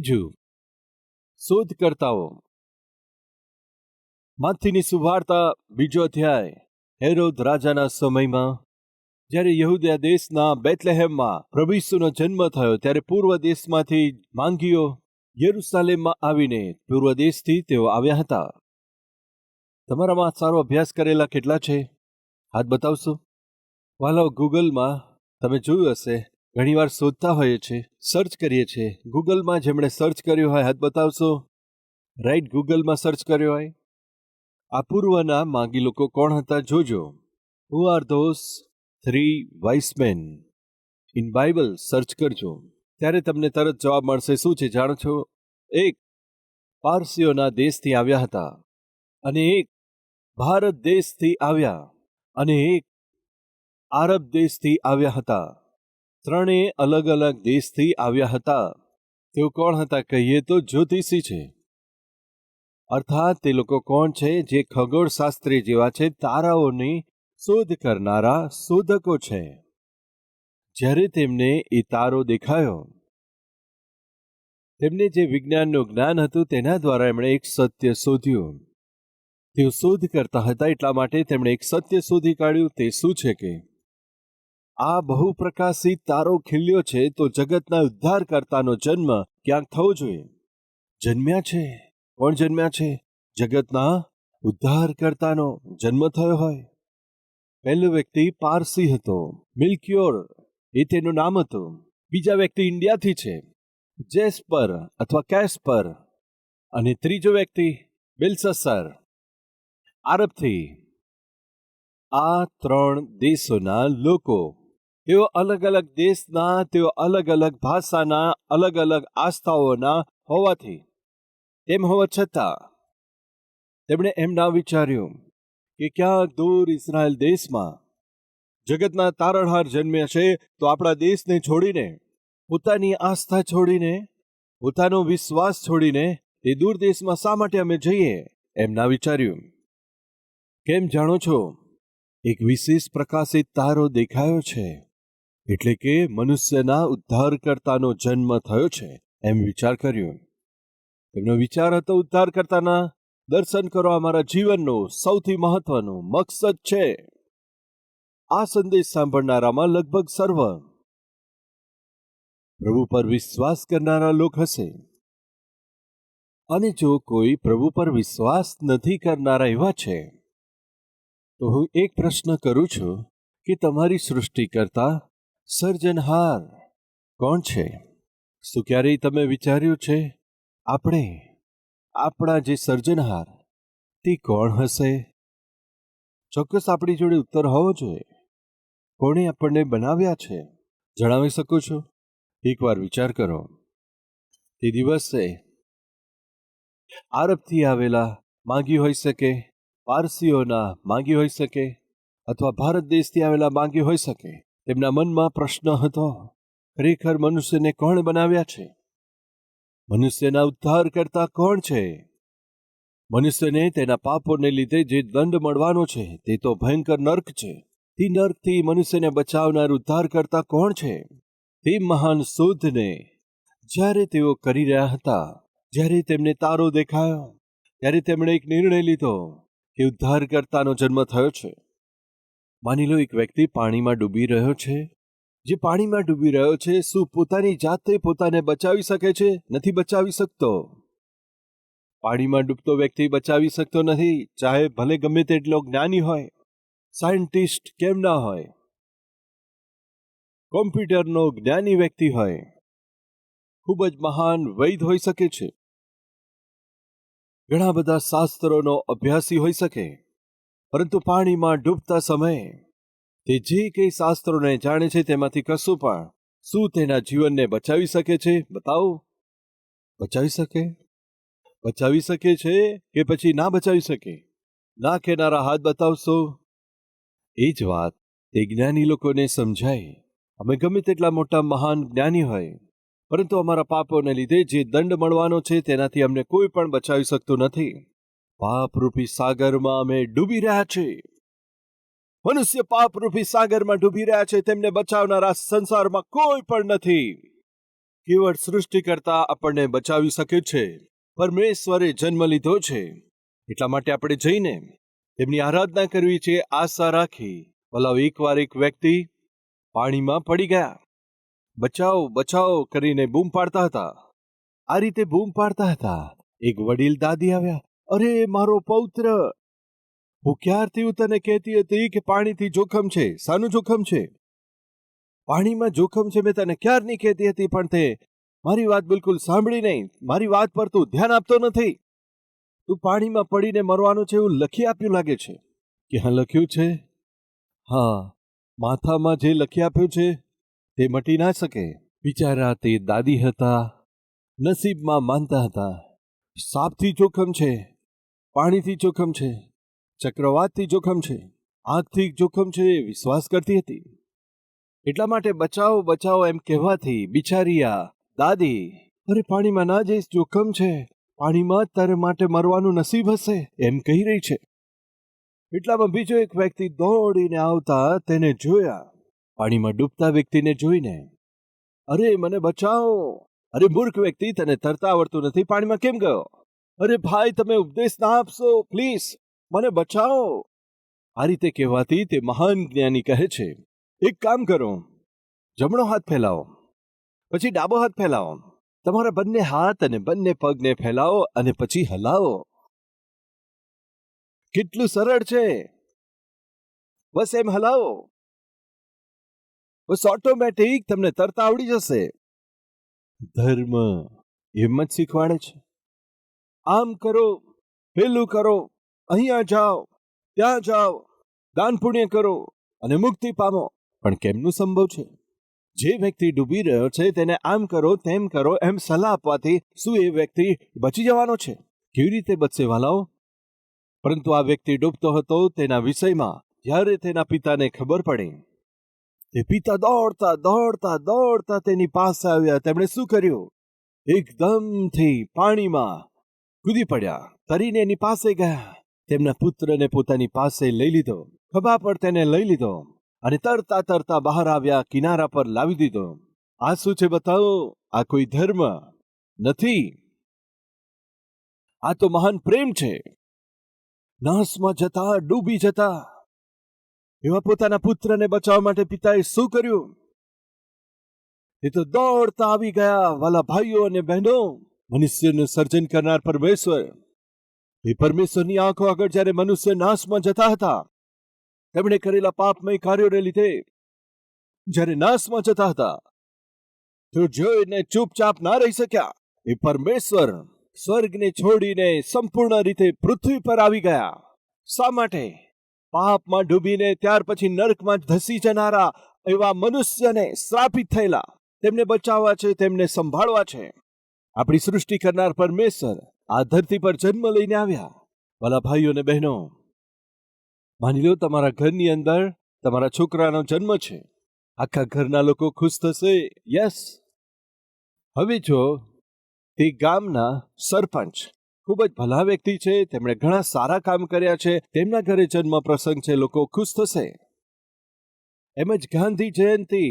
બીજું, શોધકર્તાઓ. માથીની સુવાર્તા, બીજો અધ્યાય, હેરોદ રાજાના સમયમાં, જ્યારે યહુદિયા દેશના બેતલેહેમમાં પ્રભુસુનો જન્મ થયો, ત્યારે પૂર્વ દેશમાંથી માંગીઓ યરુસાલેમમાં આવીને પૂર્વ દેશથી તેઓ આવ્યા હતા. તમારામાં સારો અભ્યાસ કરેલા કેટલા છે? હાથ બતાવશો? વાલો, ગૂગલમાં તમે જોયું હશે. ઘણીવાર શોધતા હોઈએ છીએ સર્ચ કરીએ છીએ. ગૂગલમાં જેમણે સર્ચ કર્યું હોય, હાથ બતાવશો. રાઈટ ગૂગલમાં સર્ચ કર્યો હોય. આ પૂર્વના માગી લોકો કોણ હતા જોજો. Who are those three wise men in Bible search કરજો. ત્યારે તમને તરત જવાબ મળશે, શું છે જાણો છો? એક, પારસીઓના દેશથી આવ્યા હતા. અને એક, ભારત દેશથી આવ્યા. અને એક, આરબ દેશથી આવ્યા હતા. ત્રણેય અલગ અલગ દેશથી આવ્યા હતા. તેઓ કોણ હતા કહીએ તો જ્યોતિષી છે. અર્થાત તે લોકો કોણ છે જે ખગોળશાસ્ત્રી જેવા છે, તારાઓની શોધ કરનારા શોધકો છે. જ્યારે તેમને એ તારો દેખાયો. તેમને જે વિજ્ઞાનનું જ્ઞાન હતું તેના દ્વારા એમણે એક સત્ય શોધ્યું. તેઓ શોધ કરતા હતા એટલા માટે તેમણે એક સત્ય શોધી કાઢ્યું, તે શું છે કે આ બહુ પ્રકાશિત તારો ખીલ્યો છે તો જગતના ઉદ્ધારકર્તાનો જન્મ ક્યાંક થવો જોઈએ? જન્મ્યા છે. કોણ જન્મ્યા છે? જગતના ઉદ્ધારકર્તાનો જન્મ થયો હોય. પહેલો વ્યક્તિ પારસી હતો. મિલ્ક્યોર. એ તેનું નામ હતું. બીજા વ્યક્તિ ઇન્ડિયાથી છે. જેસ્પર અથવા કેસ્પર. અને ત્રીજો વ્યક્તિ બિલ્સસર. આરબથી. આ ત્રણ દેશોના લોકો તેઓ અલગ અલગ દેશના, તેઓ અલગ અલગ ભાષાના અલગ અલગ આસ્થાઓના હોવાથી, તેમ હોવા છતાં, તેમણે એમ ના વિચાર્યું કે ક્યાંક દૂર ઇઝરાયલ દેશમાં જગતના તારણહાર જન્મ્યા છે, તો આપણા દેશને છોડીને, પોતાની આસ્થા છોડીને, પોતાનો વિશ્વાસ છોડીને, તે દૂર દેશમાં શા માટે અમે જઈએ, એમ ના વિચાર્યું. કેમ જાણો છો, એક વિશેષ પ્રકાશિત તારો દેખાયો છે. એટલે કે મનુષ્યના ઉદ્ધારકર્તાનો જન્મ થયો છે એમ વિચાર કર્યો. તેમનો વિચાર હતો ઉદ્ધારકર્તાના દર્શન કરવા અમારા જીવનનો સૌથી મહત્વનો મકસદ છે. આ સંદેશ સાંભળનારામાં લગભગ સર્વ. પ્રભુ પર વિશ્વાસ કરનારા લોક હશે. અને જો કોઈ પ્રભુ પર વિશ્વાસ નથી કરનારા એવા છે, તો હું એક પ્રશ્ન કરું છું કે તમારી સૃષ્ટિ કરતા સર્જનહાર કોણ છે? શું ક્યારેય તમે વિચાર્યું છે? આપણે, આપણા જે સર્જનહાર તે કોણ હશે? ચોક્કસ આપણી જોડે ઉત્તર હોવો જોઈએ. કોણે આપણને બનાવ્યા છે? જણાવી શકો છો? એકવાર વિચાર કરો. તે દિવસે આરબથી આવેલા માંગી હોઈ શકે, પારસીઓના માંગી હોઈ શકે, અથવા ભારત દેશથી આવેલા માંગી હોઈ શકે. તેમના મનમાં પ્રશ્ન હતો, ખરેખર મનુષ્યને કોણ બનાવ્યા છે? મનુષ્યના ઉદ્ધાર કરતા કોણ છે? મનુષ્યને તેના પાપોને લીધે જે દંડ મળવાનો છે, તે તો ભયંકર નર્ક છે. તે નર્કથી મનુષ્યને બચાવનાર ઉદ્ધાર કરતા કોણ છે? તે મહાન શોધને જ્યારે તેઓ કરી રહ્યા હતા, જ્યારે તેમને તારો દેખાયો, ત્યારે તેમણે એક નિર્ણય લીધો કે ઉદ્ધારકર્તાનો જન્મ થયો છે. માની લો એક વ્યક્તિ પાણીમાં ડૂબી રહ્યો છે, જે પાણીમાં ડૂબી રહ્યો છે, શું પોતાની જાતે પોતાને બચાવી શકે છે? નથી બચાવી શકતો. પાણીમાં ડૂબતો વ્યક્તિ બચાવી શકતો નથી, ચાહે ભલે ગમે તેટલો જ્ઞાની હોય, સાયન્ટિસ્ટ કેમ ના હોય. કોમ્પ્યુટરનો જ્ઞાની વ્યક્તિ હોય, ખૂબ જ મહાન વૈદ હોઈ શકે છે. ઘણા બધા શાસ્ત્રોનો અભ્યાસી હોઈ શકે. પરંતુ પાણીમાં ડૂબતા સમયે તે જે કંઈ શાસ્ત્રોને જાણે છે તેમાંથી કશું પણ શું તેના જીવનને બચાવી શકે છે, બતાવો? બચાવી શકે? બચાવી શકે છે કે પછી ના બચાવી શકે? ના કહેનારા હાથ બતાવશો? એ જ વાત તે જ્ઞાની લોકોને સમજાય. અમે ગમે તેટલા મોટા મહાન જ્ઞાની હોય, પરંતુ અમારા પાપોને લીધે જે દંડ મળવાનો છે તેનાથી અમને કોઈ પણ બચાવી શકતું નથી. પાપરૂપી સાગરમાં અમે ડૂબી રહ્યા છે. મનુષ્ય પાપરૂપી સાગરમાં ડૂબી રહ્યા છે, તેમને બચાવનારા સંસારમાં કોઈ પણ નથી. કેવળ સૃષ્ટિકર્તા આપણને બચાવી શકે છે. પરમેશ્વરે જન્મ લીધો છે. એટલા માટે આપણે જઈને તેમની આરાધના કરવી છે, આશા રાખી. પલાવ એકવાર એક વ્યક્તિ પાણીમાં પડી ગયા. બચાવો બચાવો કરીને બૂમ પાડતા હતા. આ રીતે બૂમ પાડતા હતા. એક વડીલ દાદી આવ્યા. અરે, મારો પૌત્ર! હું ક્યારથી હું તને કહેતી હતી કે પાણીથી જોખમ છે? સાનું જોખમ છે? પાણીમાં જોખમ છે મેં તને ક્યારની કહેતી હતી પણ તે મારી વાત બિલકુલ સાંભળી નહીં. મારી વાત પર તું ધ્યાન આપતો નથી. તું પાણીમાં પડીને મરવાનું છે એવું લખી આપ્યું લાગે છે. કે હા, લખ્યું છે? હા, માથામાં જે લખી આપ્યું છે તે મટી ના શકે. બિચારા તે દાદી હતા, નસીબમાં માનતા હતા. સાપથી જોખમ છે. પાણીથી જોખમ છે, ચક્રવાતથી જોખમ છે આગથી જોખમ છે વિશ્વાસ કરતી હતી. એટલા માટે બચાવો બચાવો એમ કહેવાથી બિચારીયા, દાદી, અરે પાણીમાં ના જઈશ, જોખમ છે, પાણીમાં તારે માટે મરવાનું નસીબ હશે, એમ કહી રહી છે. એટલામાં બીજો એક વ્યક્તિ દોડીને આવતા તેને જોયા. પાણીમાં ડૂબતા વ્યક્તિને જોઈને, અરે, મને બચાવો. અરે, મૂર્ખ વ્યક્તિ, તને તરતા આવડતું નથી, પાણીમાં કેમ ગયો? અરે ભાઈ, તમે ઉપદેશ ના આપશો. પ્લીઝ, મને બચાવો. આ રીતે કહેવાથી તે મહાન જ્ઞાની કહે છે, એક કામ કરો, જમણો હાથ ફેલાવો, પછી ડાબો હાથ ફેલાવો. તમારા બંને હાથ અને બંને પગને ફેલાવો અને પછી હલાવો. કેટલું સરળ છે. બસ એમ હલાવો. બસ ઓટોમેટિક તમને તરતા આવડી જશે. ધર્મ એમ જ શીખવાડે છે. આમ કરો, પેલું કરો, અહીંયા જાઓ, ત્યાં જાઓ, દાન પુણ્ય કરો અને મુક્તિ પામો. પણ કેમનું સંભવ છે? જે વ્યક્તિ ડૂબી રહ્યો છે તેને આમ કરો, તેમ કરો, એમ સલાહ આપવાથી શું એ વ્યક્તિ બચી જવાનો છે? કેવી રીતે બચશે વાલાઓ? પરંતુ આ વ્યક્તિ ડૂબતો હતો તેના વિષયમાં, જ્યારે તેના પિતાને ખબર પડી. તે પિતા દોડતા દોડતા દોડતા તેની પાસે આવ્યા. તેમણે શું કર્યું? એકદમથી પાણીમાં કૂદી પડ્યા. તરીને એની પાસે ગયા. તેમના પુત્રને પોતાની પાસે લઈ લીધો. ખભા પર તેને લઈ લીધો અને તરતા તરતા બહાર આવ્યા કિનારા પર લાવી દીધો. આ શું છે બતાવો? આ કોઈ ધર્મ નથી. આ તો મહાન પ્રેમ છે. નાશમાં જતા, ડૂબી જતા. એવા પોતાના પુત્રને બચાવવા માટે પિતાએ શું કર્યું? એ તો દોડતા આવી ગયા વાલા ભાઈઓ અને બહેનો. મનુષ્યનું સર્જન કરનાર પરમેશ્વર એ પરમેશ્વરની આંખો આગળ જ્યારે મનુષ્ય નાશમાં જતા હતા, તેમણે કરેલા પાપમય કાર્યોને લીધે જ્યારે નાશમાં જતા હતા, તો જોઈને ચૂપચાપ ના રહી શક્યા. એ પરમેશ્વર સ્વર્ગને છોડીને સંપૂર્ણ રીતે પૃથ્વી પર આવી ગયા. શા માટે? પાપમાં ડૂબીને ત્યાર પછી નર્કમાં ધસી જનારા એવા મનુષ્યને શ્રાપિત થયેલા. તેમને બચાવવા છે, તેમને સંભાળવા છે. આપણી સૃષ્ટિ કરનાર પરમેશ્વર આ ધરતી પર જન્મ લઈને આવ્યા. વાલા ભાઈઓ અને બહેનો, માની લો તમારા ઘરની અંદર તમારા છોકરાનો જન્મ છે. આખા ઘરના લોકો ખુશ થશે, યસ. હવે જો તે ગામના સરપંચ ખૂબ જ ભલા વ્યક્તિ છે, તેમણે ઘણા સારા કામ કર્યા છે, તેમના ઘરે જન્મ પ્રસંગ છે, લોકો ખુશ થશે. એમ જ ગાંધી જયંતિ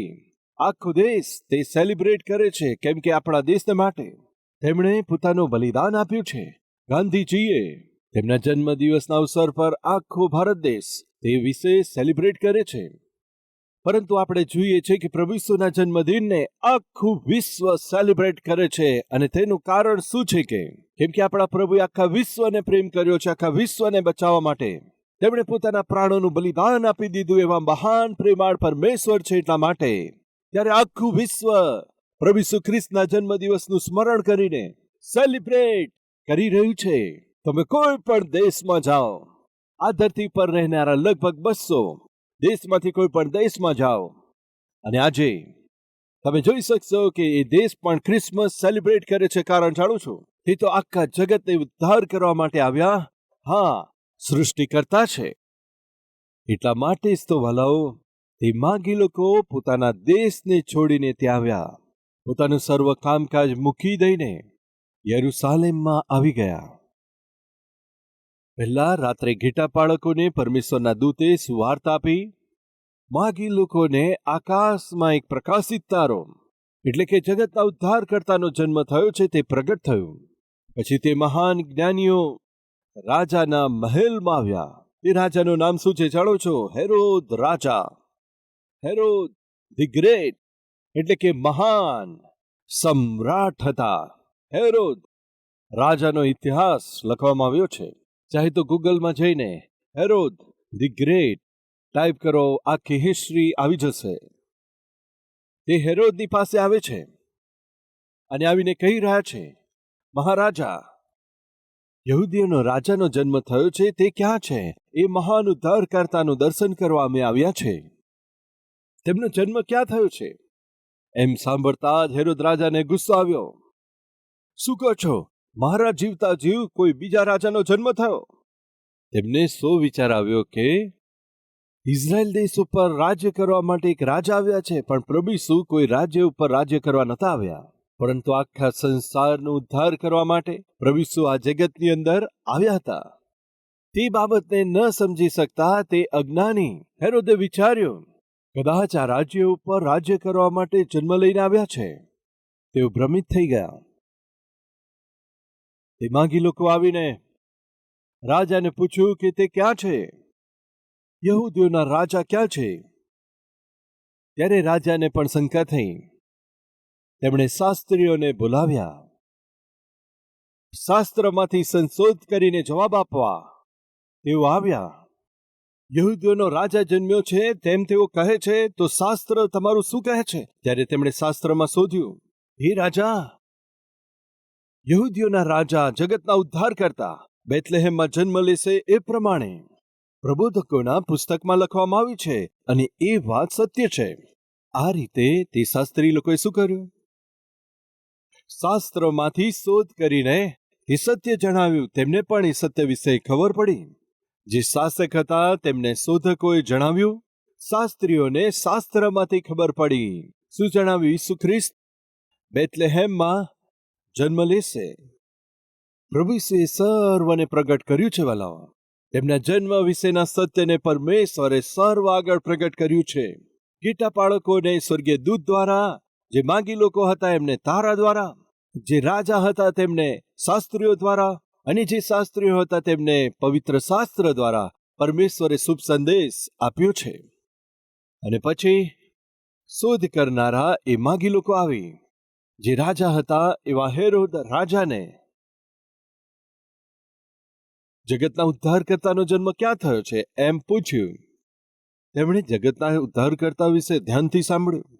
આખો દેશ તે સેલિબ્રેટ કરે છે, કેમ કે આપણા દેશને માટે. તેમણે પોતાનું બલિદાન આપ્યું છે. ગાંધીજીએ તેમના જન્મદિવસના અવસર પર આખો ભારત દેશ તે વિશે સેલિબ્રેટ કરે છે. પરંતુ આપણે જોઈએ છે કે પ્રભુ જન્મદિનને આખું વિશ્વ સેલિબ્રેટ કરે છે અને તેનું કારણ શું છે કે, કેમ કે આપણા પ્રભુએ આખા વિશ્વને પ્રેમ કર્યો છે, આખા વિશ્વને બચાવવા માટે. તેમણે પોતાના પ્રાણોનું બલિદાન આપી દીધું એવા મહાન પ્રેમાળ પરમેશ્વર છે એટલા માટે. ત્યારે આખું વિશ્વ પ્રભુ ઈસુ ખ્રિસ્તના જન્મદિવસનું સ્મરણ કરીને સેલિબ્રેટ કરી રહ્યું છે. તમે કોઈ પણ દેશમાં જાઓ, આ ધરતી પર રહેનારા લગભગ બસો દેશમાંથી કોઈ પણ દેશમાં જાઓ. અને આજે તમે જોઈ શકશો કે એ દેશ પણ ક્રિસમસ સેલિબ્રેટ કરે છે કારણ જાણું છું. તે તો આખા જગતને ઉદ્ધાર કરવા માટે આવ્યા. હા સૃષ્ટિ કરતા છે. એટલા માટે જ તો વાલાઓ, તે માગી લોકો પોતાના દેશને છોડીને ત્યાં આવ્યા. પોતાનું સર્વ કામકાજ મૂકી દઈને યરુસાલેમમાં આવી ગયા. પહેલા રાત્રે ઘેટા બાળકોને પરમેશ્વરના દૂતે સુવાર્તા આપી, માગી લોકોને આકાશમાં એક પ્રકાશિત તારો, એટલે કે જગતના ઉદ્ધારકર્તાનો જન્મ થયો છે તે પ્રગટ થયું. પછી તે મહાન જ્ઞાનીઓ રાજાના મહેલમાં આવ્યા. તે રાજાનું નામ શું છે જાણો છો? હેરોદ રાજા. હેરોદ ધી ગ્રેટ એટલે કે મહાન સમ્રાટ હતા હેરોદ રાજાનો ઇતિહાસ લખવામાં આવ્યો છે. ચાહે તો ગૂગલમાં જઈને હેરોદ ધી ગ્રેટ, ટાઈપ કરો, આખી હિસ્ટ્રી આવી જશે. તે હેરોદની પાસે આવે છે અને આવીને કહી રહ્યા છે, મહારાજા, યહૂદીઓનો રાજાનો જન્મ થયો છે, તે ક્યાં છે? એ મહાન ઉદ્ધારકર્તાનું દર્શન કરવા અમે આવ્યા છે. તેમનો જન્મ ક્યાં થયો છે? એમ સાંભળતા જ હેરોદ રાજાને ગુસ્સો આવ્યો. શું કહો છો? મહારાજ જીવતા જીવ કોઈ બીજા રાજાનો જન્મ થયો? તેમને સો વિચાર આવ્યો કે ઇઝરાયલ દેશ ઉપર રાજ્ય કરવા માટે એક રાજા આવ્યા છે, પણ પ્રભુ કોઈ રાજ્ય ઉપર રાજ્ય કરવા નતા આવ્યા. પરંતુ આખા સંસારનો ઉદ્ધાર કરવા માટે પ્રભુ આ જગતની અંદર આવ્યા હતા. તે બાબતને ન સમજી શકતા તે અજ્ઞાની હેરોદે વિચાર્યું કદાચ આ રાજ્ય ઉપર રાજ્ય કરવા માટે જન્મ લઈને આવ્યા છે. તેઓ ભ્રમિત થઈ ગયા. તે માંગી લોકો આવીને રાજાને પૂછ્યું કે તે ક્યાં છે? યહૂદીઓના રાજા ક્યાં છે? ત્યારે રાજાને પણ શંકા થઈ. તેમણે શાસ્ત્રીઓને બોલાવ્યા. શાસ્ત્રમાંથી સંશોધ કરીને જવાબ આપવા. તેઓ આવ્યા. યહૂદીઓનો રાજા જન્મ્યો છે, તેમ તેઓ કહે છે, તો શાસ્ત્ર તમારું શું કહે છે? ત્યારે તેમણે શાસ્ત્રમાં શોધ્યું, હે રાજા, યહૂદીઓના રાજા જગતના ઉદ્ધાર કરતા બેથલેહેમમાં જન્મ લેશે એ પ્રમાણે. પ્રબોધકોના પુસ્તકમાં લખવામાં આવ્યું છે અને એ વાત સત્ય છે. આ રીતે તે શાસ્ત્રી લોકોએ શું કર્યું? શાસ્ત્રોમાંથી શોધ કરીને એ સત્ય જણાવ્યું. તેમને પણ એ સત્ય વિશે ખબર પડી. જે શાસક હતા, તેમને શોધકોએ જણાવ્યું, શાસ્ત્રીઓને શાસ્ત્રમાંથી ખબર પડી. શું જણાવ્યું ઈસુ ખ્રિસ્ત? બેથલેહેમમાં જન્મ લેશે. પ્રભુ સર્વને પ્રગટ કર્યું છે, વાલાઓ. તેમના જન્મ વિશેના સત્યને પરમેશ્વરે સર્વ આગળ પ્રગટ કર્યું છે. ગીટા બાળકોને સ્વર્ગીય દૂત દ્વારા, જે માગી લોકો હતા એમને તારા દ્વારા, જે રાજા હતા તેમને શાસ્ત્રીઓ દ્વારા અને જે શાસ્ત્રીઓ હતા તેમને પવિત્ર શાસ્ત્ર દ્વારા પરમેશ્વરે શુભ સંદેશ આપ્યો છે. અને પછી શોધ કરનારા એ માગી લોકો આવી, જે રાજા હતા એવા હેરોદ રાજાને, જગતના ઉદ્ધારકર્તાનો જન્મ ક્યાં થયો છે? એમ પૂછ્યું. તેમણે જગતના ઉદ્ધારકર્તા વિશે ધ્યાનથી સાંભળ્યું.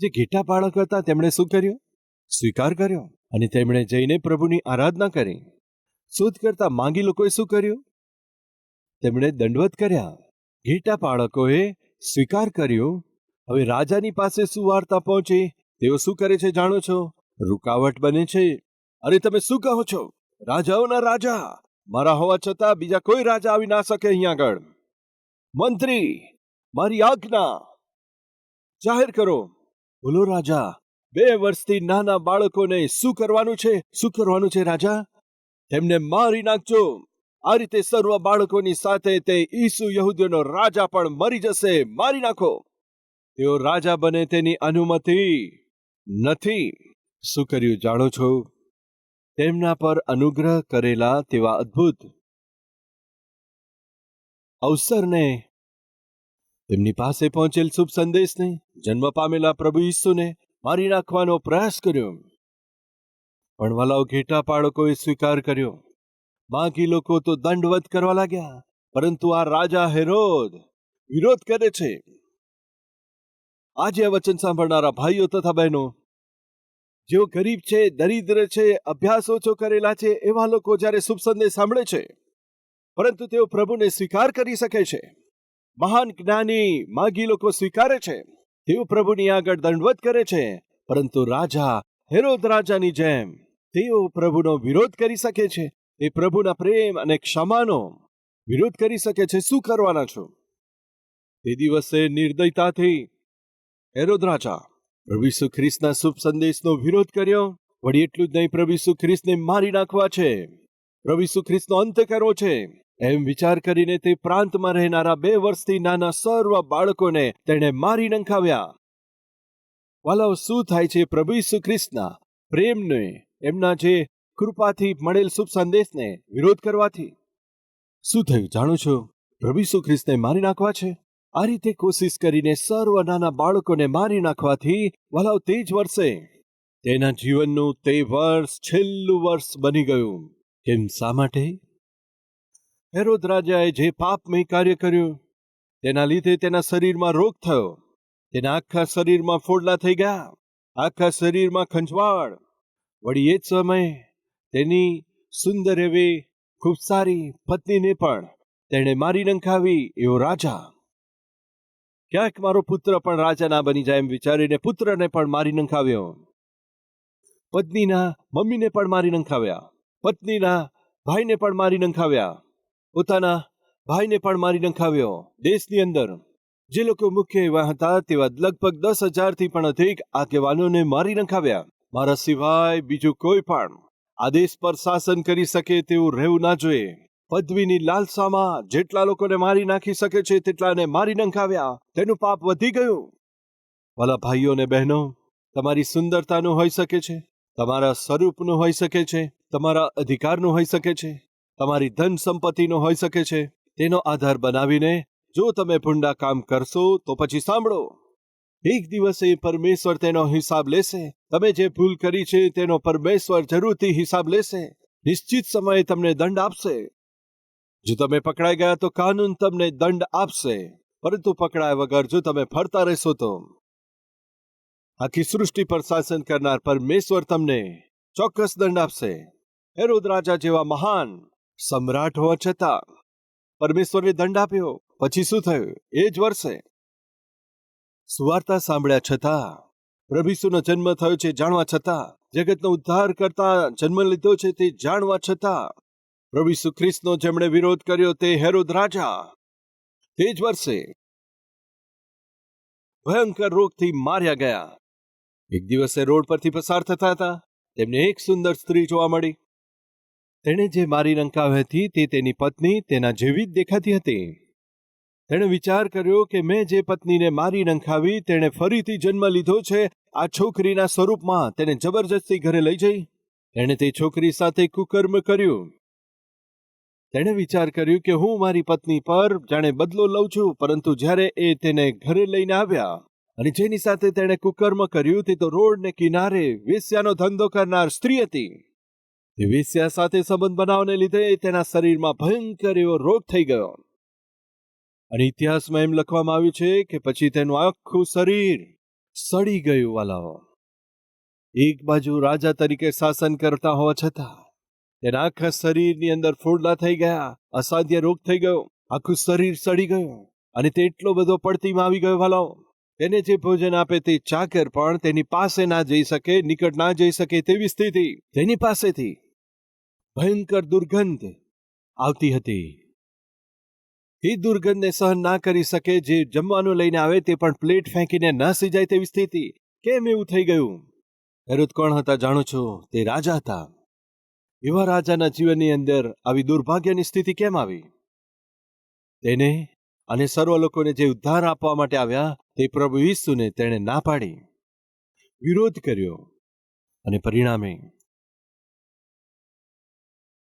જે ઘેટા બાળક હતા તેમણે શું કર્યું? સ્વીકાર કર્યો અને તેમણે જઈને પ્રભુની આરાધના કરી. શોધ કરતા માંગી લોકોએ શું કર્યું? તેમણે દંડવત કર્યા. ઘેટા બાળકોએ સ્વીકાર કર્યો. હવે રાજાની પાસે શું વાર્તા પહોંચી? તેઓ શું કરે છે જાણો છો? રૂકાવટ બને છે. અરે તમે શું કહો છો? રાજાઓના રાજા! મારા હોવા છતાં બીજા કોઈ રાજા આવી ના શકે અહીંયા આગળ. મંત્રી, મારી આજ્ઞા જાહેર કરો. બોલો રાજા બે વર્ષથી નાના બાળકોને શું કરવાનું છે? શું કરવાનું છે રાજા? તેમને મારી નાખજો. આ રીતે સર્વ બાળકોની સાથે તે ઈસુ યહૂદીઓનો રાજા પણ મરી જશે. મારી નાખો. તેઓ રાજા બને તેની અનુમતિ નથી. શું કર્યું જાણો છો? તેમના પર અનુગ્રહ કરેલા તેવા અદ્ભુત અવસરને તેમની પાસે પહોંચેલ શુભ સંદેશને જન્મ પામેલા પ્રભુ ઈસુને મારી નાખવાનો પ્રયાસ કર્યો. પણ વલાવ ઘેટા પાળકોએ સ્વીકાર કર્યો. બાકી લોકો તો દંડવત કરવા લાગ્યા, પરંતુ આ રાજા હેરોદ વિરોધ કરે છે. આજે આ વચન સાંભળનારા ભાઈઓ તથા બહેનો, જેઓ ગરીબ છે, દરિદ્ર છે, અભ્યાસ ઓછો કરેલા છે, એવા લોકો જ્યારે શુભ સંદેશ સાંભળે છે, પરંતુ તેઓ પ્રભુને સ્વીકાર કરી શકે છે. મહાન જ્ઞાની માગી લોકો સ્વીકારે છે. તેઓ પ્રભુની આગળ દંડવત કરે છે, પરંતુ રાજા હેરોદ રાજાની જેમ તેઓ પ્રભુનો વિરોધ કરી શકે છે. એ પ્રભુના પ્રેમ અને ક્ષમાનો વિરોધ કરી શકે છે. શું કરવાના છો? તે દિવસે નિર્દયતાથી હેરોદ રાજા પ્રભુ ઈસુ ખ્રિસ્તના શુભ સંદેશનો વિરોધ કર્યો. વળી એટલું જ નહીં, પ્રભુ ખ્રિસ્તને મારી નાખવા છે. પ્રભુ ઈસુ ખ્રિસ્તનો અંત કરવો છે. એમ વિચાર કરીને તે પ્રાંતમાં રહેનારા બે વર્ષથી નાના સર્વ બાળકોને તેણે મારી નંખાવ્યા. વાલાઓ, શું થાય છે પ્રભુ ઈસુ ખ્રિસ્તના? પ્રેમને, એમના જે કૃપાથી મળેલ શુભ સંદેશને વિરોધ કરવાથી? શું થયું જાણો છો? પ્રભુ ઈસુ ખ્રિસ્તને મારી નાખવા છે? આ રીતે કોશિશ કરીને સર્વ નાના બાળકોને મારી નાખવાથી વલાવ તે જ વર્ષે તેના જીવનનું તે વર્ષ છેલ્લું વર્ષ બની ગયું. કેમ શા માટે? હેરોદ રાજાએ જે પાપમય કાર્ય કર્યું, તેના લીધે તેના શરીરમાં રોગ થયો. તેના આખા શરીરમાં ફોડલા થઈ ગયા. આખા શરીરમાં ખંજવાળ. વળી એ જ સમયે તેની સુંદર એવી ખૂબ સારી પત્નીને પણ તેણે મારી નંખાવી એવો રાજા. ક્યાંક મારો પુત્ર પણ રાજા ના બની જાય એમ વિચારીને પુત્રને પણ મારી નંખાવ્યો. પત્નીના મમ્મીને પણ મારી નંખાવ્યા. પત્નીના ભાઈને પણ મારી નંખાવ્યા. પોતાના ભાઈને પણ મારી નંખાવ્યો. દેશની અંદર જે લોકો મુખ્ય એવા હતા તેવા લગભગ દસ હજારથી પણ અધિક આગેવાનોને મારી નંખાવ્યા. મારા સિવાય બીજું કોઈ પણ આ દેશ પર શાસન કરી શકે તેવું રહેવું ના જોઈએ. પદવીની લાલસામાં જેટલા લોકોને મારી નાખી શકે છે તેટલાને મારી નંખાવ્યા. તેનું પાપ વધી ગયું. વાલા ભાઈઓ ને બહેનો, તમારી સુંદરતાનું હોઈ શકે છે, તમારા સ્વરૂપનું હોઈ શકે છે, તમારા અધિકારનું હોઈ શકે છે. તમારી ધન સંપત્તિનો હોઈ શકે છે. તેનો આધાર બનાવીને જો તમે ભૂંડા કામ કરશો, તો પછી સાંભળો. એક દિવસે પરમેશ્વર તેનો હિસાબ લેશે. તમે જે ભૂલ કરી છે, તેનો પરમેશ્વર જરૂરથી હિસાબ લેશે. નિશ્ચિત સમયે તમને દંડ આપશે. જો તમે પકડાઈ ગયા, તો કાનૂન તમને દંડ આપશે. પરંતુ પકડાયા વગર જો તમે ફરતા રહેશો, તો આખી સૃષ્ટિ પર શાસન કરનાર પરમેશ્વર તમને ચોક્કસ દંડ આપશે. હેરોદ રાજા જેવા મહાન સમ્રાટ હોવા છતાં પરમેશ્વરે દંડ આપ્યો. પછી શું થયું? એ જ વર્ષે સુવાર્તા સાંભળ્યા છતાં પ્રભુનો જન્મ થયો છે જાણવા છતાં, જગતનો ઉદ્ધાર કરતા જન્મ લીધો છે તે જાણવા છતાં, પ્રભુ ઈસુ ખ્રિસ્તનો જેમણે વિરોધ કર્યો તે હેરોદ રાજા. તે જ વર્ષે ભયંકર રોગથી માર્યા ગયા. એક દિવસે રોડ પરથી પસાર થતા હતા. તેમને એક સુંદર સ્ત્રી જોવા મળી. તેણે જે મારી નંકાવી હતી તે તેની પત્ની તેના જેવી જ દેખાતી હતી. તેણે વિચાર કર્યો કે મેં જે પત્નીને મારી નંખાવી તેણે ફરીથી જન્મ લીધો છે, આ છોકરીના સ્વરૂપમાં તેને જબરજસ્તી ઘરે લઈ જઈ. તેણે તે છોકરી સાથે કુકર્મ કર્યું. તેણે વિચાર કર્યું કે હું મારી પત્ની પર જાણે બદલો લઉં છું, પરંતુ જ્યારે એ તેને ઘરે લઈને આવ્યા અને જેની સાથે તેણે કુકર્મ કર્યું તે તો રોડને કિનારે વેસ્યાનો ધંધો કરનાર સ્ત્રી હતી. તે વેશ્યા સાથે સંબંધ બનાવને લીધે તેના શરીરમાં ભયંકર એવો રોગ થઈ ગયો. અને ઇતિહાસમાં એમ લખવામાં આવ્યું છે કે પછી તેનું આખું શરીર સડી ગયું વાલાઓ. એક બાજુ રાજા તરીકે શાસન કરતા હોવા છતાં, તેના આખા શરીરની અંદર ફોડલા થઈ ગયા, અસાધ્ય રોગ થઈ ગયો, આખું શરીર સડી ગયું, અને તે એટલો બધો પડતીમાં આવી ગયો વાલાઓ. તેને જે ભોજન આપે તે ચાકર પણ તેની પાસે ના જઈ શકે, નિકટ ના જઈ શકે તેવી સ્થિતિ. તેની પાસેથી ભયંકર દુર્ગંધ આવતી હતી. એ દુર્ગંધને સહન ના કરી શકે જે જમવાનું લઈને આવે તે પણ પ્લેટ ફેંકીને નાસી જાય તેવી સ્થિતિ. કેમ એવું થઈ ગયું? હેરુદ કોણ હતા જાણો છો? તે રાજા હતા. એવા રાજાના જીવનની અંદર આવી દુર્ભાગ્યની સ્થિતિ કેમ આવી? તેને અને સર્વ લોકોને જે ઉદ્ધાર આપવા માટે આવ્યા તે પ્રભુ ઈસુને તેણે ના પાડી. વિરોધ કર્યો અને પરિણામે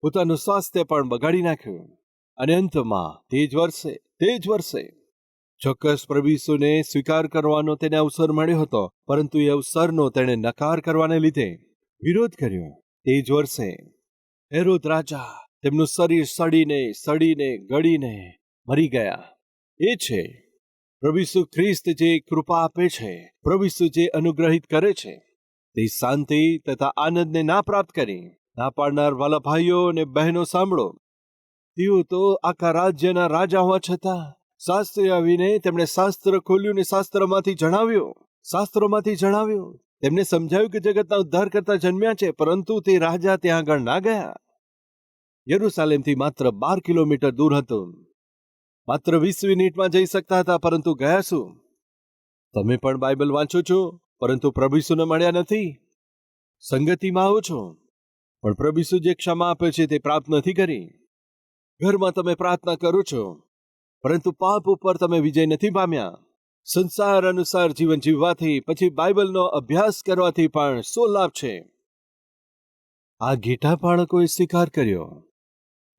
પોતાનું સ્વાસ્થ્ય પણ બગાડી નાખ્યું. અને અંતમાં તે જ વર્ષે, તે જ વર્ષે ચોક્કસ પ્રભીસુને સ્વીકાર કરવાનો તેને અવસર મળ્યો હતો, પરંતુ એ અવસરનો તેણે નકાર કરવાને લીધે વિરોધ કર્યો. તે જ વર્ષે હેરોદ રાજા તેમનું શરીર સડીને સડીને, ગળીને મરી ગયા. એ છે પ્રભુ ખ્રિસ્ત જે કૃપા આપે છે પ્રભુ જે અનુગ્રહિત કરે છે, તે શાંતિ તથા આનંદને ના પ્રાપ્ત કરી. ના પાડનાર વાલા ભાઈઓ અને બહેનો સાંભળો. તેઓ તો આખા રાજ્યના રાજા હોવા છતાં શાસ્ત્રી આવીને તેમણે શાસ્ત્ર ખોલ્યું ને શાસ્ત્રમાંથી જણાવ્યું. શાસ્ત્રોમાંથી જણાવ્યું. તેમને સમજાવ્યું કે જગતના ઉદ્ધાર કરતા જન્મ્યા છે, પરંતુ તે રાજા ત્યાં આગળ ના ગયા. યરુસાલેમથી માત્ર બાર કિલોમીટર દૂર હતું. માત્ર વીસ મિનિટમાં જઈ શકતા હતા, પરંતુ ગયા શું? તમે પણ બાઇબલ વાંચો છો, પરંતુ પ્રભુ મળ્યા નથી? સંગતિમાં આવો છો? પણ પ્રભુ ઈસુ જે ક્ષમા આપે છે તે પ્રાપ્ત નથી કરી. ઘરમાં તમે પ્રાર્થના કરો છો, પરંતુ પાપ ઉપર તમે વિજય નથી પામ્યા. સંસાર અનુસાર જીવન જીવવાથી, પછી બાઇબલનો અભ્યાસ કરવાથી પણ શું લાભ છે? આ ગીટા બાળકોએ સ્વીકાર કર્યો.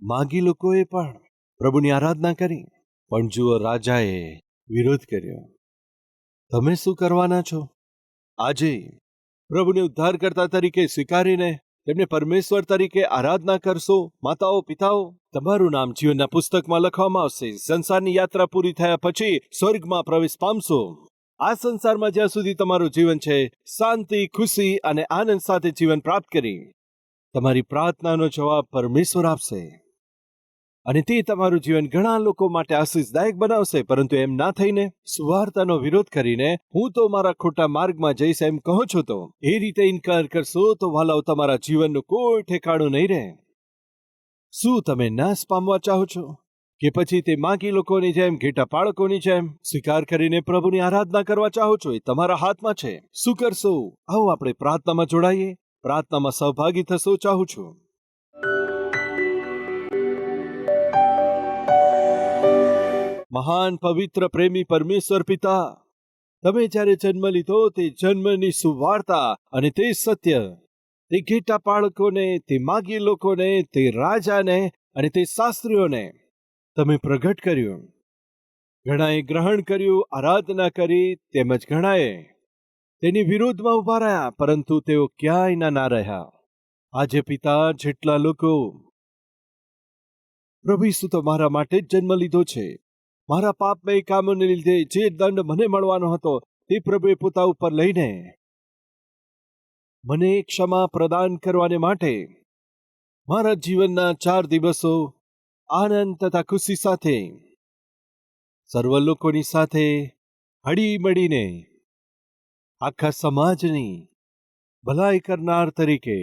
માગી લોકોએ પણ પ્રભુની આરાધના કરી, પણ જુઓ રાજાએ વિરોધ કર્યો. તમે શું કરવાના છો? આજે પ્રભુને ઉદ્ધારકર્તા તરીકે સ્વીકારીને તેમને પરમેશ્વર તરીકે આરાધના કરશો, માતાઓ, પિતાઓ, તમારું નામ જીવનના પુસ્તકમાં લખવામાં આવશે. સંસારની યાત્રા પૂરી થયા પછી સ્વર્ગમાં પ્રવેશ પામશો. આ સંસારમાં જ્યાં સુધી તમારું જીવન છે, શાંતિ, ખુશી અને આનંદ સાથે જીવન પ્રાપ્ત કરી. તમારી પ્રાર્થનાનો જવાબ પરમેશ્વર આપશે. અને તે તમારું જીવન ઘણા લોકો માટે આશીષદાયક બનાવશે, પરંતુ એમ ના થઈને સુવાર્તાનો વિરોધ કરીને હું તો મારા ખોટા માર્ગમાં જઈશ એમ કહો છો તો. એ રીતે ઇનકાર કરશો તો વાલાઓ તમારા જીવનનું કોઈ ઠેકાણું નહીં રહે. શું તમે નાશ પામવા ચાહો છો? કે પછી તે માગી લોકોની જેમ, ઘેટા બાળકોની જેમ સ્વીકાર કરીને પ્રભુની આરાધના કરવા ચાહો છો એ તમારા હાથમાં છે? શું કરશો? આવો આપણે પ્રાર્થનામાં જોડાઈએ. પ્રાર્થનામાં સહભાગી થશો, ચાહું છું. મહાન પવિત્ર પ્રેમી પરમેશ્વર પિતા, તમે જ્યારે જન્મ લીધો તે જન્મની સુવાર્તા અને તે સત્ય, તે ઘેટા બાળકોને, તે માગી લોકોને, તે રાજાને અને તે શાસ્ત્રીઓને તમે પ્રગટ કર્યું. ઘણાએ ગ્રહણ કર્યું, આરાધના કરી, તેમજ ઘણાએ તેની વિરોધમાં ઊભા રહ્યા, પરંતુ તેઓ ક્યાંય ના ના રહ્યા. આજે પિતા જેટલા લોકો પ્રભુ ઈસુ તો મારા માટે જ જન્મ લીધો છે. મારા પાપમય કામોને લીધે જે દંડ મને મળવાનો હતો, તે પ્રભુએ પોતા ઉપર લઈને મને ક્ષમા પ્રદાન કરવાને માટે મારા જીવનના ચાર દિવસો આનંદ તથા ખુશી સાથે, સર્વ લોકોની સાથે હળી મળીને આખા સમાજની ભલાઈ કરનાર તરીકે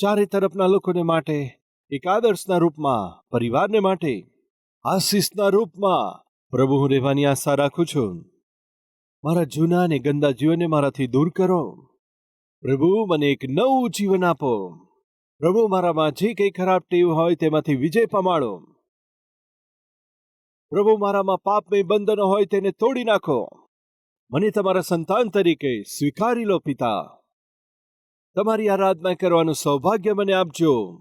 ચારે તરફના લોકોને માટે, એક આદર્શના રૂપમાં, પરિવારને માટે, આશીષના રૂપમાં પ્રભુ, હું રહેવાની આશા રાખું છું. મારા જૂના અને ગંદા જીવનને મારાથી દૂર કરો. પ્રભુ, મને એક નવું જીવન આપો. પ્રભુ, મારામાં જે કંઈ ખરાબ ટેવ હોય તેમાંથી વિજય પમાડો. પ્રભુ, મારામાં પાપમય બંધનો હોય તેને તોડી નાખો. મને તમારા સંતાન તરીકે સ્વીકારી લો, પિતા. તમારી આરાધના કરવાનું સૌભાગ્ય મને આપજો.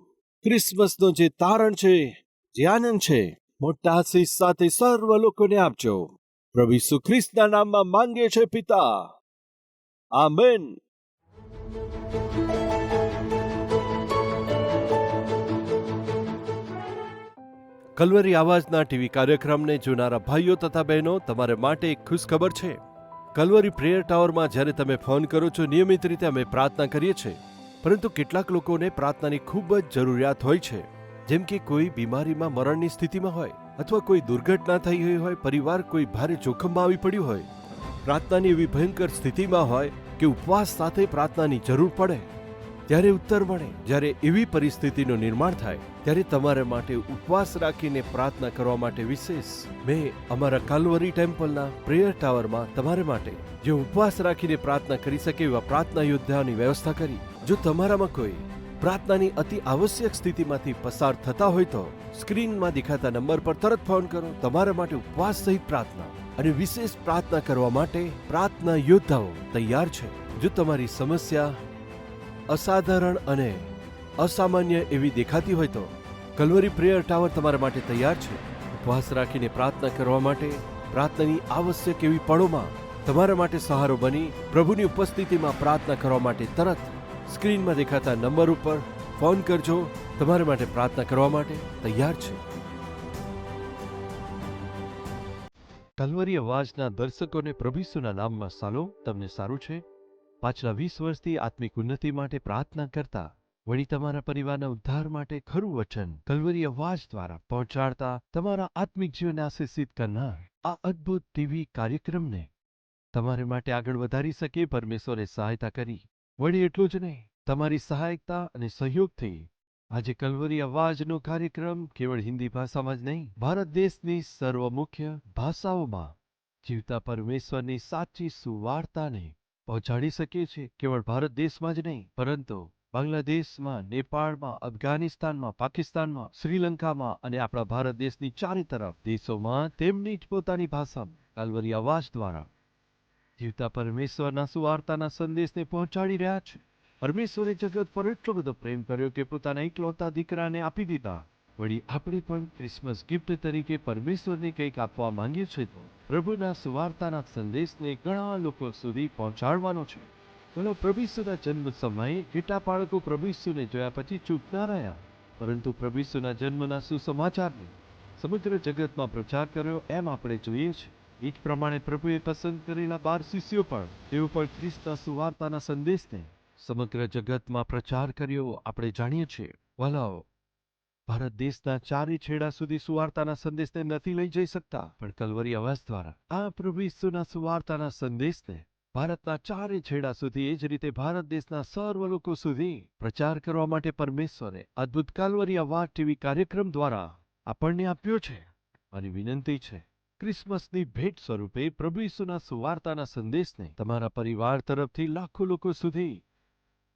ક્રિસમસનો જે તારણ છે, જે આનંદ છે મોટા આશીષ સાથે સર્વ લોકોને આપજો. પ્રભુ ઈસુ ખ્રિસ્તના નામમાં માંગે છે પિતા. આમેન. કલવરી આવાજના ટીવી કાર્યક્રમને જોનારા ભાઈઓ તથા બહેનો, તમારે માટે એક ખુશખબર છે. કલવરી પ્રેયર ટાવરમાં જ્યારે તમે ફોન કરો છો, નિયમિત રીતે અમે પ્રાર્થના કરીએ છીએ. પરંતુ કેટલાક લોકોને પ્રાર્થનાની ખૂબ જ જરૂરિયાત હોય છે. જેમ કે કોઈ બીમારીમાં મરણની સ્થિતિમાં હોય અથવા કોઈ દુર્ઘટના થઈ ગઈ હોય, પરિવાર કોઈ ભારે જોખમમાં આવી પડ્યું હોય, પ્રાર્થનાની એવી ભયંકર સ્થિતિમાં હોય કે ઉપવાસ સાથે પ્રાર્થનાની જરૂર પડે. ત્યારે ઉત્તર મળે, જ્યારે એવી પરિસ્થિતિનું નિર્માણ થાય, ત્યારે તમારે માટે ઉપવાસ રાખીને પ્રાર્થના કરવા માટે વિશેષ મેં અમારા કાલવરી ટેમ્પલના પ્રેયર ટાવરમાં તમારે માટે જે ઉપવાસ રાખીને પ્રાર્થના કરી શકે એવા પ્રાર્થના યોદ્ધાની વ્યવસ્થા કરી. જો તમારામાં કોઈ પ્રાર્થનાની અતિ આવશ્યક સ્થિતિમાંથી પસાર થતા હોય તો સ્ક્રીનમાં દેખાતા નંબર પર તરત ફોન કરો. તમારા માટે ઉપવાસ સહિત પ્રાર્થના અને વિશેષ પ્રાર્થના કરવા માટે પ્રાર્થના યોદ્ધાઓ તૈયાર છે. જો તમારી સમસ્યા અસાધારણ અને અસામાન્ય એવી દેખાતી હોય તો કલવરી પ્રેયર ટાવર તમારા માટે તૈયાર છે. ઉપવાસ રાખીને પ્રાર્થના કરવા માટે પ્રાર્થનાની આવશ્યક એવી પળોમાં તમારા માટે સહારો બની પ્રભુની ઉપસ્થિતિમાં પ્રાર્થના કરવા માટે તરત સ્ક્રીનમાં દેખાતા નંબર ઉપર ફોન કરજો. તમારા માટે પ્રાર્થના કરવા માટે તૈયાર છે. કલવરી અવાજના દર્શકોને પ્રભુસુના નામમાં સાલો, તમને સારું છે? પાછલા વીસ વર્ષથી આત્મિક ઉન્નતિ માટે પ્રાર્થના કરતા વળી તમારા પરિવારના ઉદ્ધાર માટે ખરું વચન કલવરી અવાજ દ્વારા પહોંચાડતા તમારા આત્મિક જીવન આશીષિત કરનાર આ અદ્ભુત ટીવી કાર્યક્રમને તમારે માટે આગળ વધારી શકે, પરમેશ્વરે સહાયતા કરી. વળી એટલું જ નહીં, તમારી સહાયકતા અને સહયોગથી આજે કલવરી અવાજનો કાર્યક્રમ કેવળ હિન્દી ભાષામાં જ નહીં, ભારત દેશની સર્વ મુખ્ય ભાષાઓમાં જીવતા પરમેશ્વરની સાચી સુવાર્તાને પહોંચાડી શકીએ છીએ કેવળ ભારત દેશમાં જ નહીં, પરંતુ બાંગ્લાદેશમાં, નેપાળમાં, અફઘાનિસ્તાનમાં, પાકિસ્તાનમાં, શ્રીલંકામાં અને આપણા ભારત દેશની ચારે તરફ દેશોમાં તેમની જ પોતાની ભાષા, કલવરી અવાજ દ્વારા જીવતા પરમેશ્વરના સુવાર્તાના સંદેશને પહોંચાડી રહ્યા છે. પરમેશ્વરે જગત પર એટલો બધો પ્રેમ કર્યો કે પોતાના એકલૌતા દીકરાને આપી દીધા. વળી આપણે પણ ક્રિસમસ ગિફ્ટ તરીકે પરમેશ્વરને કંઈક આપવા માંગીએ છીએ તો પ્રભુના સુવાર્તાના સંદેશને ઘણા લોકો સુધી પહોંચાડવાનો છે. ભલે પ્રભુસુના જન્મ સમયે કેટલા બાળકો પ્રભુસુને જોયા પછી ચૂપ ના રહ્યા, પરંતુ પ્રભુસુના જન્મના સુસમાચારને સમગ્ર જગતમાં પ્રચાર કર્યો એમ આપણે જોઈએ છે એ જ પ્રમાણે પ્રભુએ પસંદ કરેલા બાર શિષ્યો પણ તેઓ પણ ખ્રિસ્તના સુવાર્તાના સંદેશને સમગ્ર જગતમાં પ્રચાર કર્યો. આપણે જાણીએ છીએ, વાલાઓ, ભારત દેશના ચારે છેડા સુધી સુવાર્તાના સંદેશને નથી લઈ જઈ શકતા, પણ કલવરી અવાજ દ્વારા આ પ્રભુ ઈસુના સુવાર્તાના સંદેશને ભારતના ચારે છેડા સુધી, એ જ રીતે ભારત દેશના સર્વ લોકો સુધી પ્રચાર કરવા માટે પરમેશ્વરે અદ્ભુત કાલવરી અવાજ ટીવી કાર્યક્રમ દ્વારા આપણને આપ્યો છે. મારી વિનંતી છે ક્રિસમસની ભેટ સ્વરૂપે પ્રભુ ઈસુના સુવાર્તાના સંદેશને તમારા પરિવાર તરફથી લાખો લોકો સુધી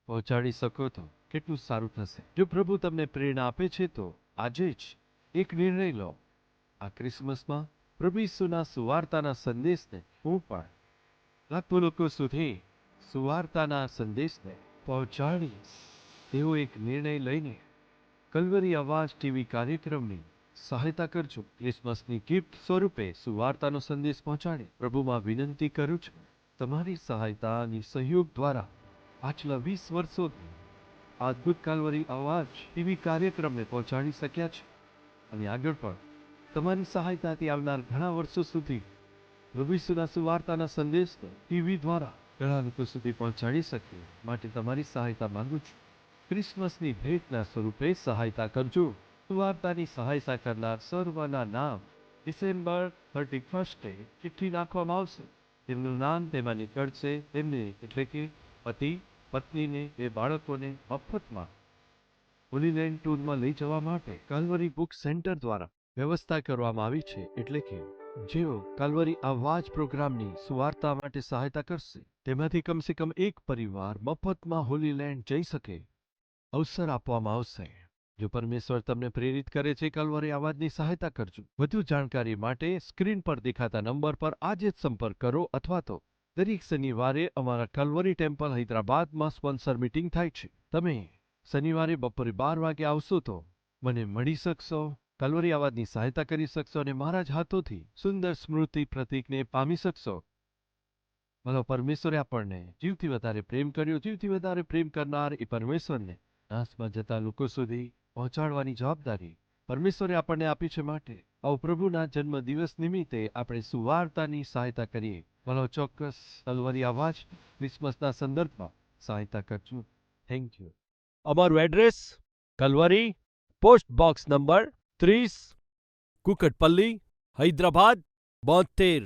પહોંચાડી શકો તો કેટલું સારું થશે. જો પ્રભુ તમને પ્રેરણા આપે છે, તો આજે જ એક નિર્ણય લો. આ ક્રિસમસમાં પ્રભુ ઈસુના સુવાર્તાના સંદેશને હું પણ લાખો લોકો સુધી સુવાર્તાના સંદેશને પહોંચાડીશ. તેવો એક નિર્ણય લઈને કલવરી અવાજ ટીવી કાર્યક્રમની સહાયતા કરજો. ક્રિસમસની ગિફ્ટ સ્વરૂપે સુવાર્તાનો સંદેશ પહોંચાડે. પ્રભુમાં વિનંતી કરું છું, તમારી સહાયતા અને સહયોગ દ્વારા પાછલા વીસ વર્ષોથી અદ્ભુત કાલવરી અવાજ ટીવી કાર્યક્રમને પહોંચાડી શક્યા છે. અને આગળ પણ તમારી સહાયતાથી આવનાર ઘણા વર્ષો સુધી ભવિષ્યના સુવાર્તાના સંદેશ ટીવી દ્વારા ઘણા લોકો સુધી પહોંચાડી શકીએ માટે તમારી સહાયતા માંગુ છું. ક્રિસમસની ભેટના સ્વરૂપે સહાયતા કરજો. સુવાર્તાની સહાયતા કરનાર સર્વના નામ ડિસેમ્બર થર્ટી ફર્સ્ટે ચિઠ્ઠી નાખવામાં આવશે તેમનું નામ તેમાં નીકળશે તેમને એટલે કે પતિ પત્નીને બે બાળકોને મફતમાં હોલીલેન્ડ ટૂરમાં લઈ જવા માટે કાલવરી બુક સેન્ટર દ્વારા વ્યવસ્થા કરવામાં આવી છે એટલે કે જેઓ કાલવરી અવાજ પ્રોગ્રામની સુવાર્તા માટે સહાયતા કરશે, તેમાંથી કમસે કમ એક પરિવાર મફતમાં હોલીલેન્ડ જઈ શકે, અવસર આપવામાં આવશે. જો પરમેશ્વર તમને પ્રેરિત કરે છે, કલવરી અવાજની સહાયતા કરજો. વધુ જાણકારી માટે સ્ક્રીન પર દેખાતા નંબર પર આજે જ સંપર્ક કરો અથવા તો દરેક શનિવારે અમારા કલવરી ટેમ્પલ હૈદરાબાદમાં સ્પોન્સર મીટિંગ થાય છે. તમે શનિવારે બપોરે બાર વાગે આવશો તો મને મળી શકશો, કલવરી અવાજની સહાયતા કરી શકશો અને મારા જ હાથોથી સુંદર સ્મૃતિ પ્રતિકને પામી શકશો. ભલો પરમેશ્વરે આપણને જીવથી વધારે પ્રેમ કર્યો, જીવથી વધારે પ્રેમ કરનાર એ પરમેશ્વરને નાશમાં જતા લોકો સુધી પહોંચાડવાની જવાબદારી પરમેશ્વરે આપણને આપી છે માટે. આવો પ્રભુના જન્મ દિવસ નિમિત્તે આપણે સુવાર્તાની સહાયતા કરીએ. ભલો ચોક્કસ તલવારી અવાજ ક્રિસમસના સંદર્ભમાં સહાયતા કરજો. Thank you. અમારું address Calvary post box number ત્રીસ કુકટપલ્લી હૈદરાબાદ બોતેર.